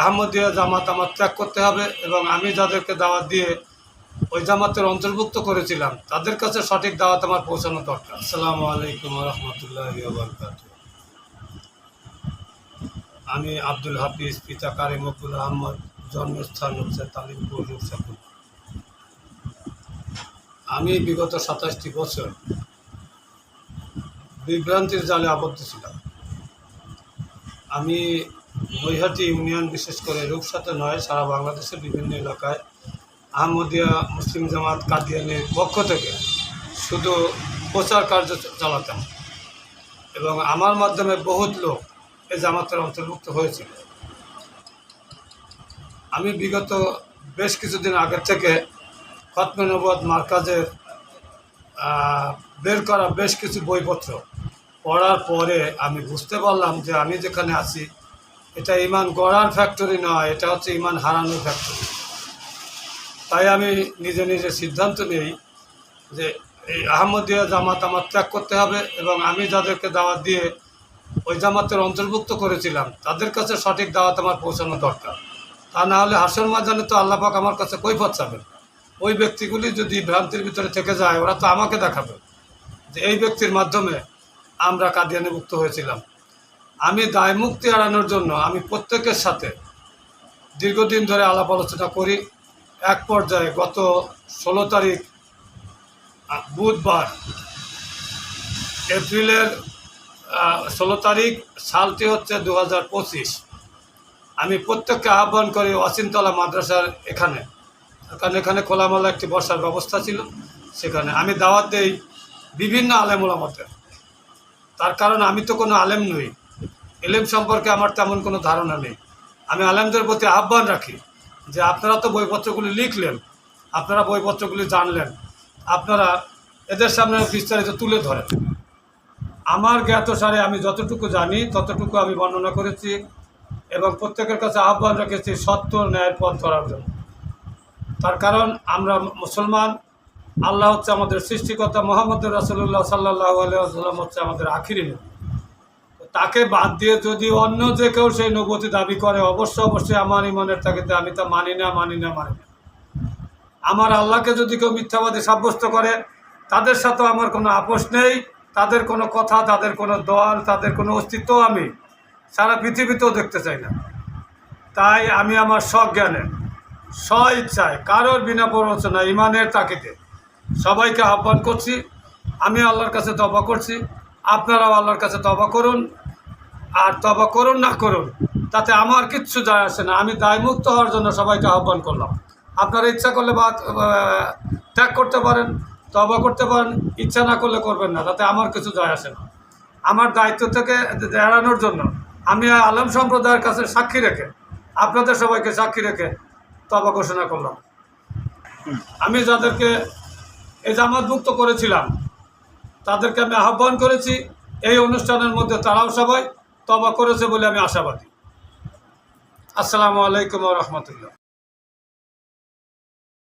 আহমদিয়া জামাত আমার ত্যাগ করতে হবে এবং আমি যাদেরকে দাওয়াত দিয়ে ওই জামাতের অন্তর্ভুক্ত করেছিলাম, তাদের কাছে সঠিক দাওয়াত আমার পৌঁছানো দরকার। আসসালামু আলাইকুম রহমতুল্লাহ আমি আব্দুল হাফিজ, পিতা কারিমকুল আহমদ, জন্মস্থান হচ্ছে তালিমপুর, রূপসাপুর। আমি বিগত সাতাশটি বছর বিভ্রান্তির জালে আবদ্ধ ছিলাম। আমি নৈহাটি ইউনিয়ন, বিশেষ করে রূপসাতে নয়, সারা বাংলাদেশের বিভিন্ন এলাকায় আহমদিয়া মুসলিম জামাত কাদিয়ানির পক্ষ থেকে শুধু প্রচার কার্য চালাতাম। এবং আমার মাধ্যমে বহুত লোক এই জামাতের অন্তর্ভুক্ত হয়েছিল। আমি বিগত বেশ কিছুদিন আগের থেকে খতমে নবদ মার্কাজের বের করা বেশ কিছু বইপত্র পড়ার পরে আমি বুঝতে পারলাম যে আমি যেখানে আছি এটা ইমান গড়ার ফ্যাক্টরি নয়, এটা হচ্ছে ইমান হারানোর ফ্যাক্টরি তাই আমি নিজে নিজে সিদ্ধান্ত নেই যে এই আহমদিয়া জামাত আমার ত্যাগ করতে হবে এবং আমি যাদেরকে দাওয়াত দিয়ে ওই জামাতের অন্তর্ভুক্ত করেছিলাম, তাদের কাছে সঠিক দাওয়াত আমার পৌঁছানো দরকার। তা না হলে হাসর মাজানে তো আল্লাপাক আমার কাছে কৈফত চাবেন। ওই ব্যক্তিগুলি যদি ভ্রান্তির ভিতরে থেকে যায়, ওরা তো আমাকে দেখাবে যে এই ব্যক্তির মাধ্যমে আমরা কাদিয়ানে মুক্ত হয়েছিলাম। আমি দায় মুক্তি এড়ানোর জন্য আমি প্রত্যেকের সাথে দীর্ঘদিন ধরে আলাপ আলোচনা করি। এক পর্যায়ে গত ষোলো তারিখ বুধবার এপ্রিলের ষোলো তারিখ, সালটি হচ্ছে দু হাজার পঁচিশ। আমি প্রত্যেককে আহ্বান করি অচিন্তলা মাদ্রাসার এখানে। কারণ এখানে খোলামেলা একটি বসার ব্যবস্থা ছিল। সেখানে আমি দাওয়াত দেই বিভিন্ন আলেমুলামতের তার কারণ আমি তো কোনো আলেম নই। এলেম সম্পর্কে আমার তেমন কোনো ধারণা নেই। আমি আলেমদের প্রতি আহ্বান রাখি যে আপনারা তো বইপত্রগুলি লিখলেন, আপনারা বইপত্রগুলি জানলেন, আপনারা এদের সামনে বিস্তারিত তুলে ধরেন। আমার জ্ঞাত সারে আমি যতটুকু জানি, ততটুকু আমি বর্ণনা করেছি এবং প্রত্যেকের কাছে আহ্বান রেখেছি সত্য ন্যায়ের পথ ধরার জন্য। তার কারণ আমরা মুসলমান, আল্লাহ হচ্ছে আমাদের সৃষ্টিকর্তা মোহাম্মদ রাসুল্লাহ সাল্লাহ আলিয়াল্লাম হচ্ছে আমাদের আখিরি নবী। তাকে বাদ দিয়ে যদি অন্য যে কেউ সেই নবতি দাবি করে, অবশ্য অবশ্যই আমার ইমানের তাকে আমি তা মানি না মানি না মানি না। আমার আল্লাহকে যদি কেউ মিথ্যাবাদী সাব্যস্ত করে, তাদের সাথে আমার কোনো আপোষ নেই, তাদের কোনো কথা, তাদের কোনো দল, তাদের কোনো অস্তিত্ব আমি সারা পৃথিবীতেও দেখতে চাই না। তাই আমি আমার সজ্ঞানে স্ব ইচ্ছায় কারোর বিনা প্ররোচনা ইমানের তাকিতে সবাইকে আহ্বান করছি। আমি আল্লাহর কাছে তবা করছি। আপনারাও আল্লাহর কাছে তবা করুন। আর তবা করুন, না করুন, তাতে আমার কিচ্ছু যায় আসে না। আমি দায়মুক্ত হওয়ার জন্য সবাইকে আহ্বান করলাম। আপনারা ইচ্ছা করলে বা ত্যাগ করতে পারেন, তবা করতে পারেন, ইচ্ছা না করলে করবেন না, তাতে আমার কিছু যায় আসে না। আমার দায়িত্ব থেকে এড়ানোর জন্য আমি আলম সম্প্রদায়ের কাছে সাক্ষী রেখে, আপনাদের সবাইকে সাক্ষী রেখে তবা ঘোষণা করলাম। আমি যাদেরকে এই জামাতভুক্ত করেছিলাম, তাদেরকে আমি আহ্বান করেছি, এই অনুষ্ঠানের মধ্যে তারাও সবাই তবা করেছে বলে আমি আশাবাদী। আসসালামু আলাইকুম রহমতুল্লাহ।